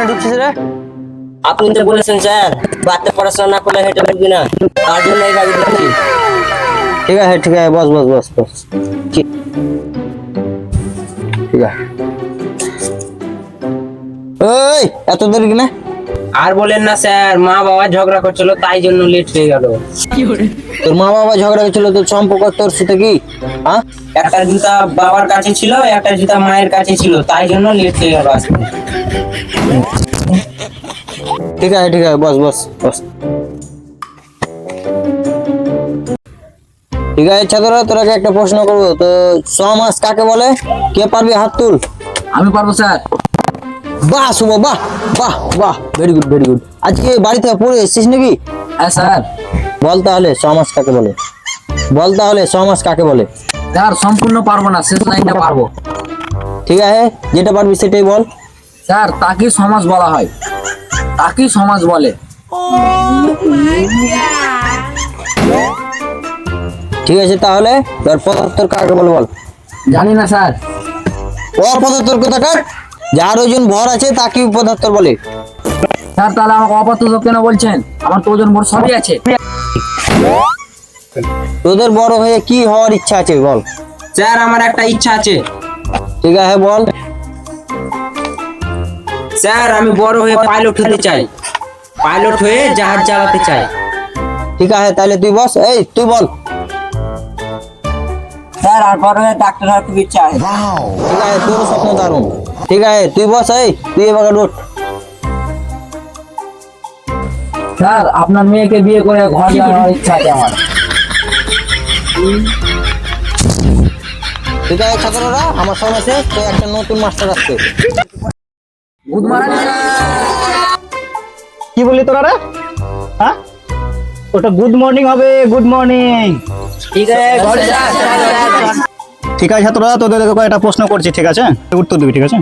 কেন ঢুকছিস রে? আপনি তো বলেছেন স্যার বাচ্চা পড়াশোনা না করলে হেঁটে পারবি না। তার জন্য এই গাড়ি ঢুকছি। ঠিক আছে ঠিক আছে বস বস বস বস। ঠিক ঠিক আছে। ওই এত দেরি কিনা? আর বলেন না স্যার মা বাবা ঝগড়া করছিল তাই জন্য লেট হয়ে গেল। তোর মা বাবা ঝগড়া করছিল তোর সম্পর্ক তোর সাথে কি? হ্যাঁ একটা জুতা বাবার কাছে ছিল একটা জুতা মায়ের কাছে ছিল তাই জন্য লেট হয়ে গেল ঠিক আছে ঠিক আছে বস বস বস। ঠিক আছে ছাত্ররা তোরাকে একটা প্রশ্ন করব? তো ছ মাস কাকে বলে? কে পারবি হাত তুল? আমি পারব স্যার। বাহ শুভ বাহ বাহ বাহ ভেরি গুড ভেরি গুড আজকে বাড়ি থেকে পড়ে এসেছিস নাকি? হ্যাঁ স্যার। বল তাহলে মাস কাকে বলে? বল তাহলে মাস কাকে বলে? স্যার সম্পূর্ণ পারব না শেষ লাইনটা পারব। ঠিক আছে যেটা পারবি সেটাই বল। স্যার তাকে সমাজ বলা হয়। তাকে সমাজ বলে। ঠিক আছে তাহলে তোর পদার্থর কাকে বলে বল? জানি না স্যার। অপদার্থর কোথাকার যার ওজন ভর আছে তাকে পদার্থ বলে। স্যার তাহলে আমাকে অপাত্র কেন বলছেন? আমার তো ওজন ভর সবই আছে। তোদের বড় হয়ে কি হওয়ার ইচ্ছা আছে বল। স্যার আমার একটা ইচ্ছা আছে। ঠিক আছে বল। স্যার আমি বড় হয়ে পাইলট হতে চাই। পাইলট হয়ে জাহাজ চালাতে চাই। ঠিক আছে তাহলে তুই বস। এই তুই বল। স্যার আর বড় হয়ে ডাক্তার হওয়ার খুব ইচ্ছা আছে। ঠিক আছে তোর স্বপ্ন দারুণ। ঠিক আছে তুই বস এই তুই এবার রোড স্যার আপনার মেয়েকে বিয়ে করে ঘর যাওয়ার ইচ্ছা আছে আমার। ঠিক আছে ছাত্ররা আমার সময় শেষ তো একটা নতুন মাস্টার আসছে। গুড মর্নিং কি বললি তোরা রে? হ্যাঁ? ওটা গুড মর্নিং হবে গুড মর্নিং ঠিক আছে ঠিক আছে তোরা তোদের একটা প্রশ্ন করছি ঠিক আছে? উত্তর দিবি ঠিক আছে?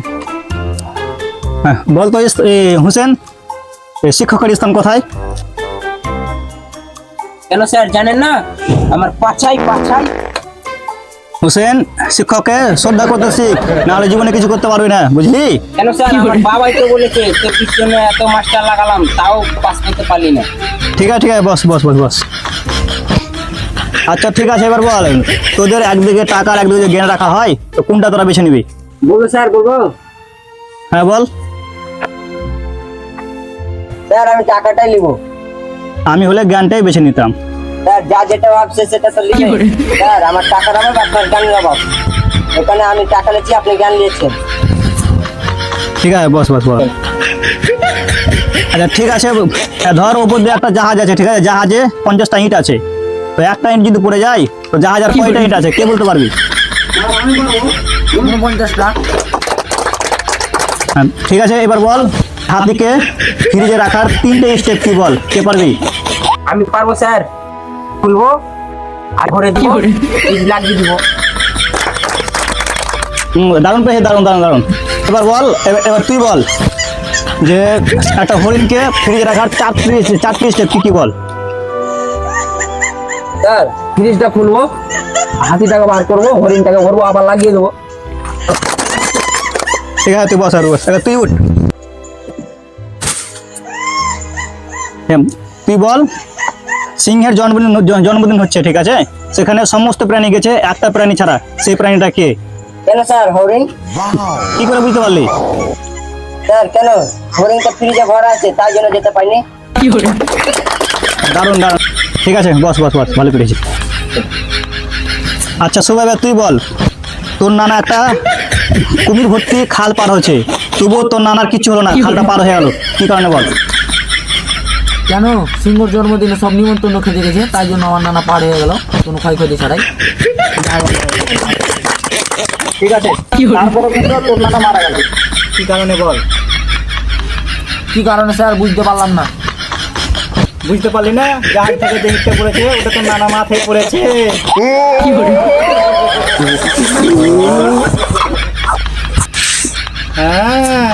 হ্যাঁ বল তো হুসেন শিক্ষকের স্থান কোথায়? কেন স্যার জানেন না? আমার পাছাই পাছাই। হুসেন শিক্ষককে শ্রদ্ধা করতে শিখ নাহলে জীবনে কিছু করতে পারবি না বুঝলি? কেন স্যার আমার বাবাই তো বলেছে তোর পিছনে এত মাস্টার লাগালাম তাও পাস করতে পারলি না। ঠিক আছে ঠিক আছে বস বস বস বস। আচ্ছা ঠিক আছে এবার বল। তোদের একদিকে টাকা আর একদিকে জ্ঞান রাখা হয় তো কোনটা তোরা বেছে নিবি? বলব স্যার বলব। হ্যাঁ বল। স্যার আমি টাকাটাই নিব। আমি হলে জ্ঞানটাই বেছে নিতাম। স্যার যা যেটা ভাবছে সেটা তো লিখে স্যার আমার টাকার অভাব আপনার জ্ঞানের অভাব। এখানে আমি টাকা নিচ্ছি আপনি জ্ঞান নিয়েছেন। ঠিক আছে বস বস বস। আচ্ছা ঠিক আছে ধর ওপর দিয়ে একটা জাহাজ আছে ঠিক আছে? জাহাজে পঞ্চাশটা ইট আছে। তো একটা ইট যদি পড়ে যায় তো জাহাজ আর কয়টা ইট আছে কে বলতে পারবি? হ্যাঁ, ঠিক আছে এবার বল হাতিকে ফ্রিজে রাখার তিনটে স্টেপ কি বল কে পারবি? আমি পারব স্যার। খুলবো আর ভরে দিব ফ্রিজ লাগিয়ে দিব। দারুণ পেয়েছে দারুণ দারুণ দারুণ। এবার বল এবার এবার তুই বল যে একটা হরিণকে ফ্রিজে রাখার চারটি চারটি স্টেপ কি কি বল? স্যার ফ্রিজটা খুলবো হাতিটাকে বার করব হরিণটাকে ভরবো আবার লাগিয়ে দেবো। ঠিক আছে তুই বস আর বস। তুই উঠ। তুই বল সিংহের জন্মদিন জন্মদিন হচ্ছে ঠিক আছে? সেখানে সমস্ত প্রাণী গেছে একটা প্রাণী ছাড়া। সেই প্রাণীটা কে? কেন স্যার হরিণ? কি করে বুঝতে পারলি? স্যার কেন? হরিণটা ফ্রিজে ভরা আছে তাই জন্য যেতে পারিনি। দারুণ দারুণ। ঠিক আছে বস বস বস ভালো করেছি। আচ্ছা সবাই তুই বল তোর নানা একটা কুমির ভর্তি খাল পার হয়েছে। তবুও তোর নানার কিছু হলো না খালটা পার হয়ে গেল। কি কারণে বল? কেন? সিংহর জন্মদিনে সব নিমন্ত্রণ খেতে গেছে তাই জন্য আমার নানা পার হয়ে গেল কোনো ক্ষয়ক্ষতি ছাড়াই। ঠিক আছে তারপরে কিন্তু তোর নানা মারা গেল। কি কারণে বল? কি কারণে স্যার বুঝতে পারলাম না। বুঝতে পারলি না? গান থেকে ইটটা পড়েছে ওটা তো নানা মাথায় পড়েছে। হ্যাঁ।